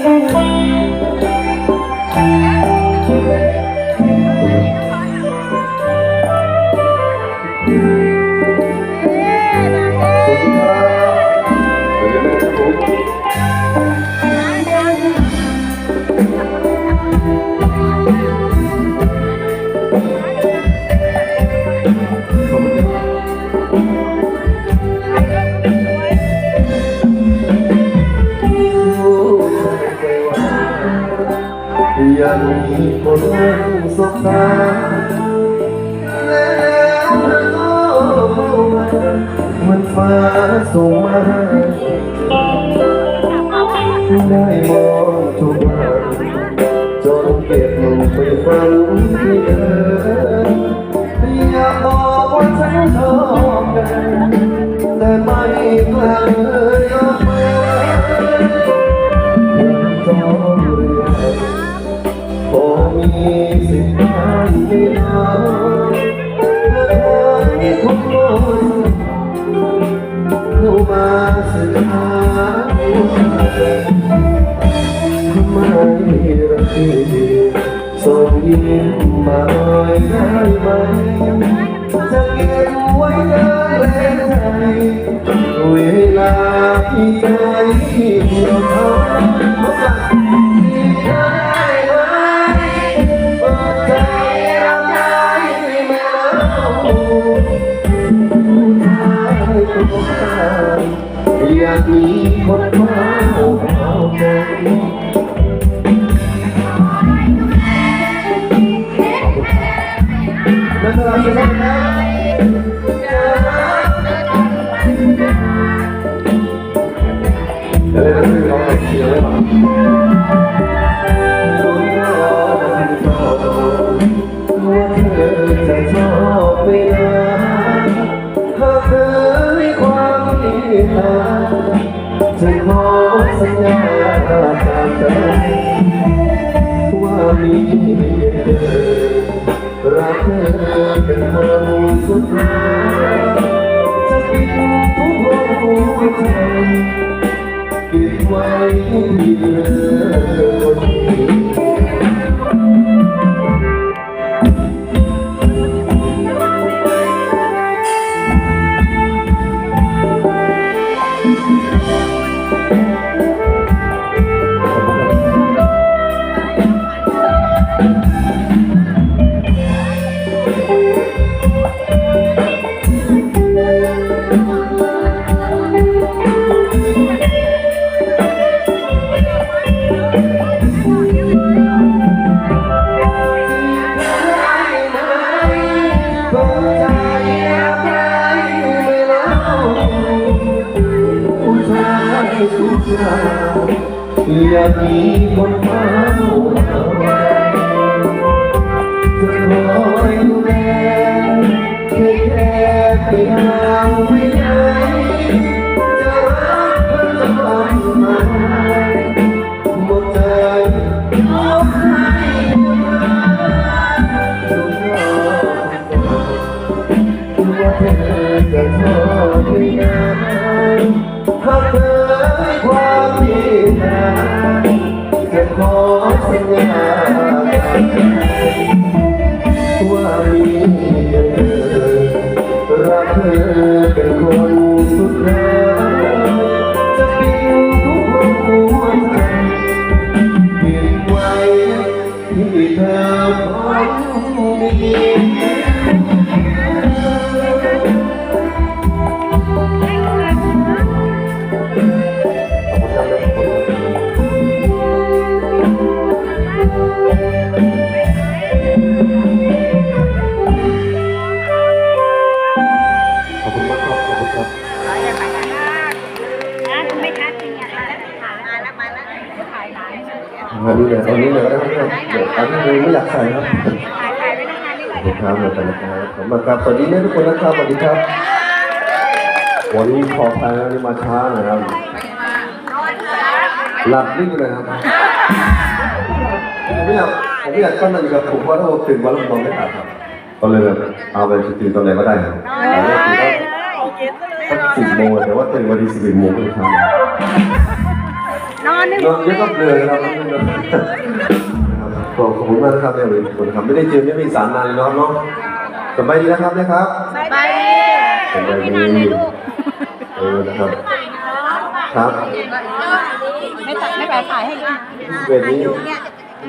ส ยังมีคนนั่งสบตาแล้วก็มันฟ้าส่งมาให้ได้มองทุกวันจนเก็บไปฝันที่เธอ สิ่งใดไม่นานและมีทุกคนเข้ามาสื่อหาทำไมรักที่ส่งยิ้มมาหน่อยได้ไหมจะเก็บไว้ในใจเวลาที่ จะขอสัญญาจากใจว่ามีเธอ เธอเป็นคนสุดท้ายจะปิดทุกหัวใจเก็บไว้ที่เธอคนาอยากมีคนเฝ้าเอจะคอยดูแลแค่แค่ไปหาไม่ได้จะรักเธอจะทำไมหมดใจยกให้หมดเลยว่าเธอจะชอบไม่นานหากเธอ ความดีงามจะขอสัญญาว่า อันนี้เลยอันนี้เลยก็ได้ครับเดี๋ยวอันนี้เลยไม่อยากใส่ครับถ่ายถ่ายไว้ตั้งนานนี่ขอบคุณครับเลยวไปนะครับขอบคุณมาครับสวัสดีนะทุกคนนะครับสวัสดีครับ วันนี้ขออภัยนี่มาช้าหนะครับหลับนิ่งเลยครับผมไม่อยากผมไม่อยากกั้นนาฬิกาปลุกเพราะถ้าผมตื่นมาแล้วผมนอนไม่หลับครับก็เลยแบบเอาไปตื่นตอนไหนก็ได้ครับตื่นก็สักสิบโมงแต่ว่าตื่นวันที่สิบเอ็ดโมงก็เลยเช้า อนนึงนอนเยอะก็เปลือยครับขอบคุณมากนะครับเนี่ยขอบคุณครับไม่ได้เจอไม่มีสารนานเลยเนาะเนาะสบายดีนะครับนะครับไปสบายดีเออนะครับครับไม่ตัดไม่แปลถ่ายให้ดูเวทนี้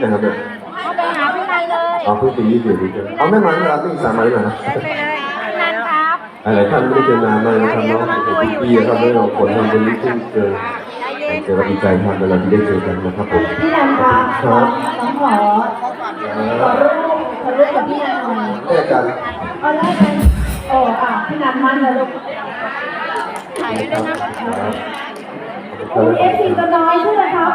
นะครับเนี่ยเขาไปหาพี่นันเลยเอาเพิ่งปีนี้เดือนนี้เจอเอาไม่มาแล้วไม่สามมาเลยนะไปเลยพี่นันครับหลายท่านไม่ได้เจอนานมากนะครับเนาะเป็นปีนะครับไม่เราผลทำเป็นลิขิตเจอ เจอเราดีใจครับเวลาที่ได้เจอกันนะครับผมพี่นันคะน้องขอขอรูปขอรูปกับพี่นันหน่อยแม่กันเอาได้ไหมโอ้อะพี่นันมันเลยลูกครับคุณเอฟซีตัวน้อยใช่ไหมครับ